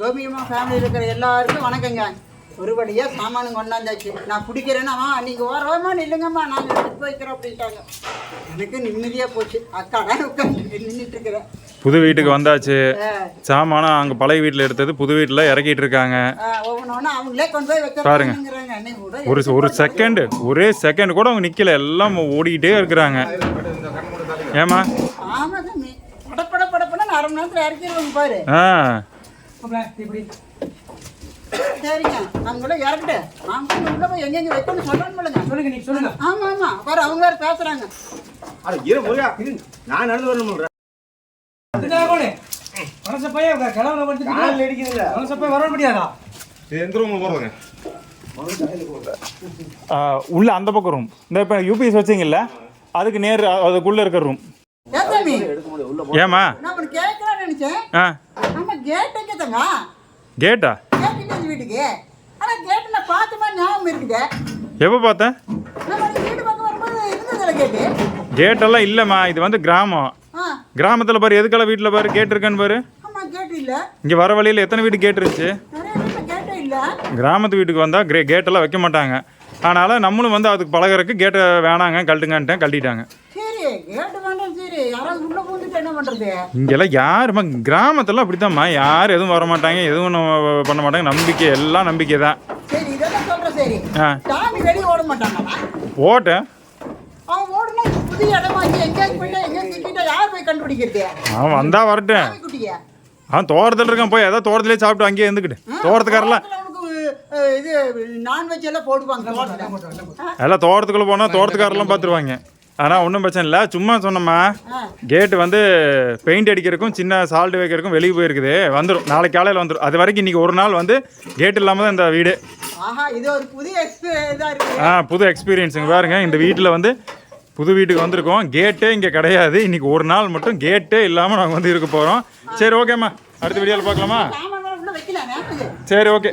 கோபியம்மா ஃபேமிலியில் இருக்கிற எல்லாருக்கும் வணக்கங்க ஒரு வழியாக சாமானு கொண்டாந்தாச்சு. நான் பிடிக்கிறேன்னா நீங்கள் ஓரமா நில்லுங்கம்மா நாங்கள் எடுத்துட்டு போய்க்கிறோம் அப்படின்ட்டாங்க. எனக்கு நிம்மதியாக போச்சு. அக்கா தான் உட்காந்து நின்றுட்டு இருக்கிறேன் புது வீட்டுக்கு வந்தாச்சு. சாமானம் அங்கே பழைய வீட்டில் எடுத்தது புது வீட்டில் இறக்கிட்டு இருக்காங்க. ஒவ்வொன்று அவங்களே கொண்டு போய் பாருங்க. வைக்கிறாங்க ஒரு ஒரு செகண்டு ஒரே செகண்ட் கூட அவங்க நிற்கல எல்லாம் ஓடிக்கிட்டே இருக்கிறாங்க. ஏமா ஆமாம் படப்பட படப்பட அரை மணி நேரத்தில் இறக்கிடுவாங்க பாரு. இப்படி. சரிங்க. அவங்கள இறக்கிட்டு அவங்க உள்ள போய் எங்கெங்க வைக்கணும்னு சொல்லுங்க நீ சொல்லுங்க. ஆமா ஆமா. பாரு அவங்க வேறு பேசுறாங்க. அட இரு முருகா. நான் நடந்து வரணும் மனச பையன் கிளம்புற மட்டும் காலில் மனச போய் வர முடியாதா? இது எந்த ரூம்ல உள்ள அந்த பக்கம் ரூம் இந்த இப்போ யூபிஎஸ் வச்சிங்கல்ல அதுக்கு நேர் அதுக்குள்ளே இருக்கிற ரூம் ஏமா நினைச்சேன். ஆ. கேட் வைக்கத்தங்க கேட்டா கேட் இல்லை வீட்டுக்கு. ஆனா கேட்டு நான் பார்த்த மாதிரி ஞாபகம் இருக்குது. எப்போ பார்த்தேன்? வீடு பக்கம் வரும்போது இருந்ததில்ல கேட்டு கேட்டெல்லாம் இல்லைம்மா. இது வந்து கிராமம். கிராமத்தில் பாரு எதுக்கெல்லாம் வீட்டில் பாரு? கேட் இருக்கான்னு பாரு. இங்கே வர வழியில் எத்தனை வீடு கேட் இருந்துச்சு? கிராமத்து வீட்டுக்கு வந்தால் கிரே கேட்டெல்லாம் வைக்க மாட்டாங்க. அதனால் நம்மளும் வந்து அதுக்கு பழகுறதுக்கு கேட்டை வேணாங்க கழட்டுங்கன்ட்டேன் கழட்டிட்டாங்க சரி கேட்டு வேண்டாம் சரி யாராவது உள்ள பூந்துட்டு என்ன பண்றது இங்கெல்லாம் யாரும்மா கிராமத்தில் அப்படித்தாம்மா யார் எதுவும் வர மாட்டாங்க எதுவும் பண்ண மாட்டாங்க. நம்பிக்கை எல்லாம் நம்பிக்கை தான். சரி இதெல்லாம் சொல்ற சரி. ஆ. சாமி வெளியே ஓட மாட்டாங்களா? ஓட்டேன். அவன் வந்தா வரட்டும். அவன் தோட்டத்தில் இருக்கான் போய் ஏதாவது தோட்டத்திலே சாப்பிட்டு அங்கேயே இருந்துக்கிட்டு. அஹ், இது நான்வெஜ் எல்லாம் போடுவாங்க. எல்லாம் தோட்டத்துக்குள்ளே போனால் தோட்டத்துக்காரெல்லாம் பார்த்துருவாங்க ஆனால் ஒன்றும் பிரச்சனை இல்லை. சும்மா சொன்னோம்மா. கேட்டு வந்து பெயிண்ட் அடிக்கிறதுக்கும் சின்ன சால்ட் வைக்கிறதுக்கும் வெளியே போயிருக்குது. வந்துடும் நாளைக்கு காலையில் வந்துடும் அது வரைக்கும் இன்றைக்கி ஒரு நாள் வந்து கேட் இல்லாமல் தான் இந்த வீடு. ஆ புது எக்ஸ்பீரியன்ஸுங்க பாருங்க இந்த வீட்டில் வந்து புது வீட்டுக்கு வந்திருக்கோம். கேட்டே இங்கே கிடையாது. இன்னைக்கு ஒரு நாள் மட்டும் கேட்டே இல்லாமல் நாங்கள் வந்து இருக்க போகிறோம் சரி ஓகேம்மா அடுத்த வீடியோவில் பார்க்கலாமா? சரி ஓகே